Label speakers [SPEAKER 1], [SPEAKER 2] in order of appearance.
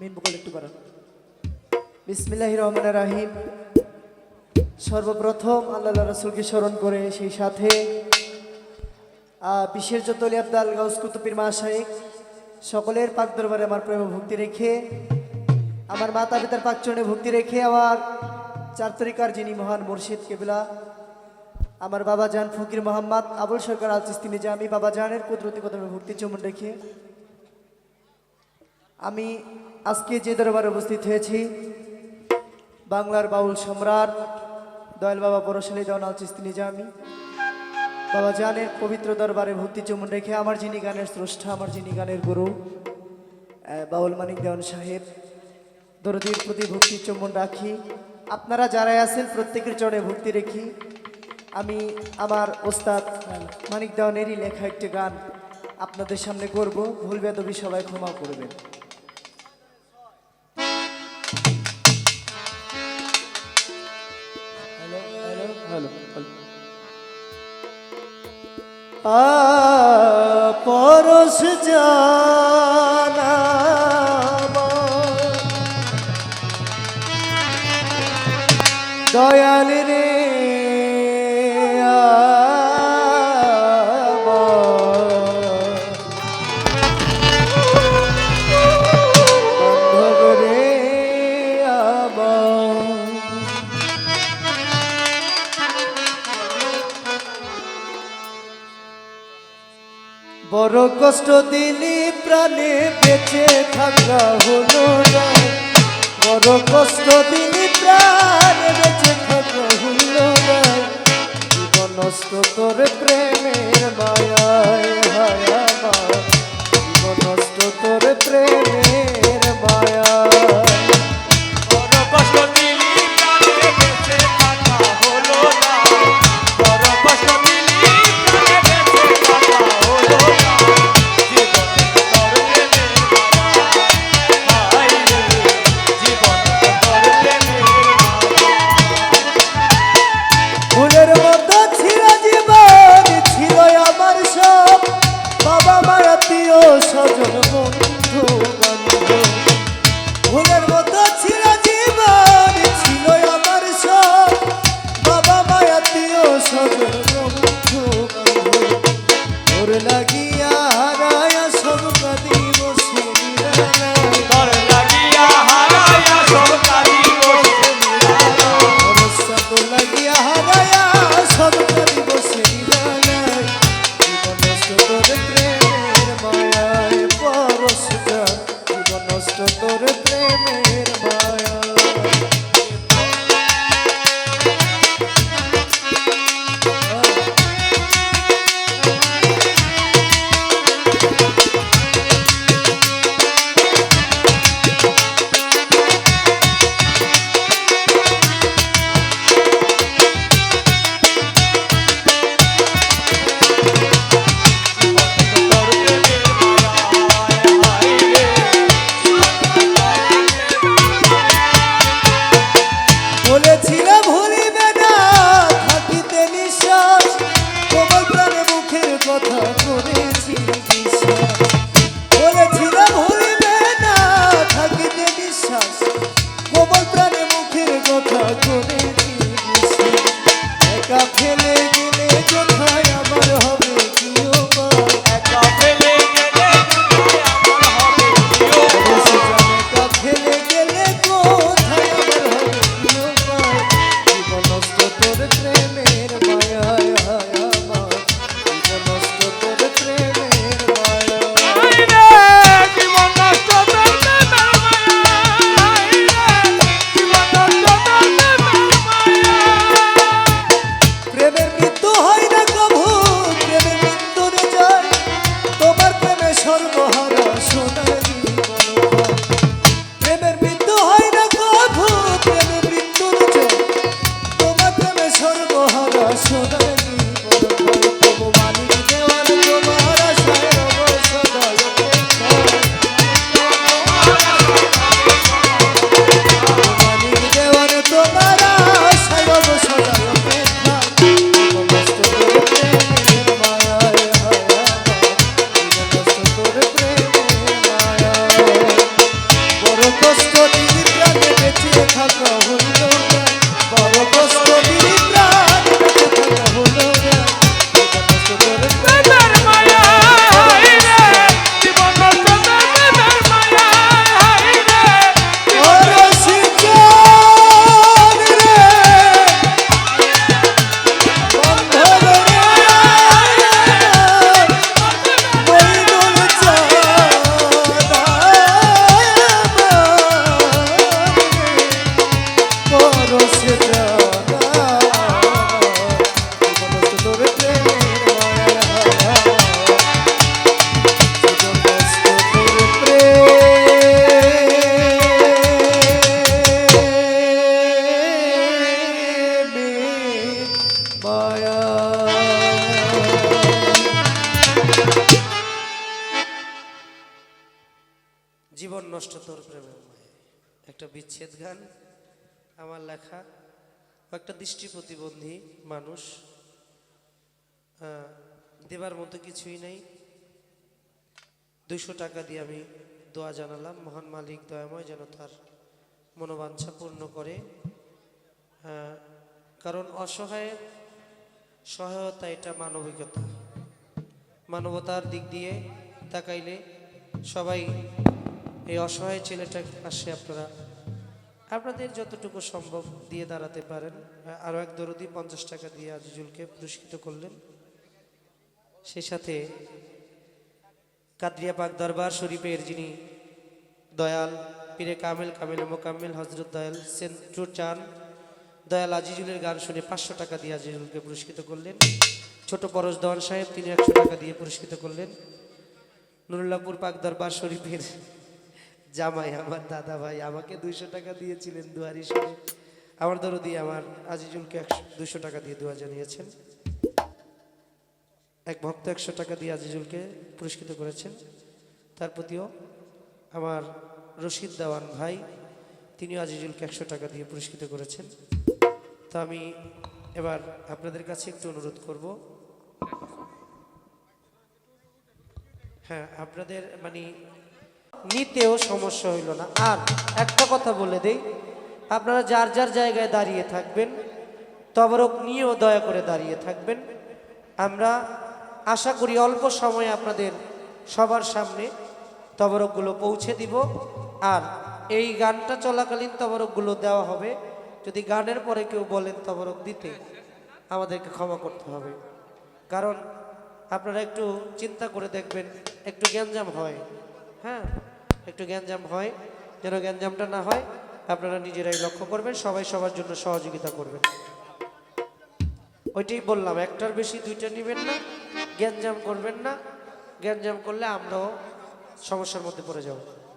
[SPEAKER 1] Main বকল একটু করো বিসমিল্লাহ রহমান রাহিম। সর্বপ্রথম আল্লাহ রসুলকে স্মরণ করে সেই সাথে বিশ্বের যতলি আব্দাল গাউস কুতুবির মাশাইক সকলের পাক দরবারে আমার প্রেম ভক্তি রেখে, আমার মাতা পিতার পাক চরণে ভক্তি রেখে আমার চার তরিকার যিনি মহান মুর্শিদ কেবলা, আমার বাবা জান ফকির মোহাম্মদ আবুল সরকার আল যে আমি বাবা জানের কুদরতি কদমে ভক্তি চমন রেখে, আমি আজকে যে দরবারে উপস্থিত হয়েছি, বাংলার বাউল সম্রাট দয়াল বাবা পরশালী দেওয়ান আল চিস্তি নিজামি। বাবা জানের পবিত্র দরবারে ভক্তি চমন রেখে আমার যিনি গানের স্রষ্টা, আমার যিনি গানের গুরু বাউল মানিক দেওয়ান সাহেব, দরদির প্রতি ভক্তি চমন রাখি। আপনারা যারাই আছেন প্রত্যেকের চরণে ভক্তি রেখি। আমি আমার ওস্তাদ মানিক দেওয়ানেরই লেখা একটি গান আপনাদের সামনে করব। ভুল বেদবি সবাই ক্ষমা করবেন। পরশ জানা দয়াল রে বড় কষ্ট দিলি, প্রাণে বেঁচে থাকা হলো না। বড় কষ্ট দিলি, প্রাণে বেঁচে থাকা হলো না। জীবন তোর প্রেমের মায়ায় কাছে জীবন নষ্ট তোর প্রেমের
[SPEAKER 2] মায়ে।
[SPEAKER 3] একটা বিচ্ছেদ গান, আমার লেখা একটা দৃষ্টি প্রতিবন্ধী মানুষ। দেবার মতো কিছুই নেই। দুইশো টাকা দিয়ে আমি দোয়া জানালাম, মহান মালিক দয়াময় যেন তার মনোবাঞ্ছা পূর্ণ করে। কারণ অসহায়ের সহায়তা এটা মানবিকতা। মানবতার দিক দিয়ে তাকাইলে সবাই এই অসহায় ছেলেটার পাশে আপনারা, আপনাদের যতটুকু সম্ভব দিয়ে দাঁড়াতে পারেন। আরও এক দরদি পঞ্চাশ টাকা দিয়ে আজিজুলকে পুরস্কৃত করলেন। সেই সাথে কাদরিয়া পাক দরবার শরীফের যিনি দয়াল, পীরে কামেল কামেল মোকাম্মেল হজরত দয়াল সেন্টু চান, দয়াল আজিজুলের গান শুনে পাঁচশো টাকা দিয়ে আজিজুলকে পুরস্কৃত করলেন। ছোট পরশ দেওয়ান সাহেব, তিনি একশো টাকা দিয়ে পুরস্কৃত করলেন। নুরুল্লাপুর পাক দরবার শরীফের জামাই, আমার দাদা ভাই, আমাকে দুইশো টাকা দিয়েছিলেন দুয়ারি শুনে আমার দরদি, আমার আজিজুলকে একশো, দুইশো টাকা দিয়ে দোয়া জানিয়েছেন। এক ভক্ত একশো টাকা দিয়ে আজিজুলকে পুরস্কৃত করেছেন। তার প্রতিও আমার রশিদ দেওয়ান ভাই, তিনিও আজিজুলকে একশো টাকা দিয়ে পুরস্কৃত করেছেন। তো আমি এবার আপনাদের কাছে একটু অনুরোধ করব। হ্যাঁ আপনাদের মানে নিতেও সমস্যা হইল না। আর একটা কথা বলে দেই, আপনারা যার যার জায়গায় দাঁড়িয়ে থাকবেন, তবরক নিয়েও দয়া করে দাঁড়িয়ে থাকবেন। আমরা আশা করি অল্প সময়ে আপনাদের সবার সামনে তবরকগুলো পৌঁছে দিব। আর এই গানটা চলাকালীন তবরকগুলো দেওয়া হবে। যদি গানের পরে কেউ বলেন তবরক দিতে, আমাদেরকে ক্ষমা করতে হবে। কারণ আপনারা একটু চিন্তা করে দেখবেন, একটু গ্যাঞ্জাম হয়। হ্যাঁ? একটু গ্যাঞ্জাম হয়, যেন গ্যাঞ্জামটা না হয়, আপনারা নিজেরাই লক্ষ্য করবেন, সবাই সবার জন্য সহযোগিতা করবেন। ওইটাই বললাম, একটার বেশি, দুইটা নেবেন না, গ্যাঞ্জাম করবেন না, গ্যাঞ্জাম করলে আমরাও সমস্যার মধ্যে পড়ে যাব।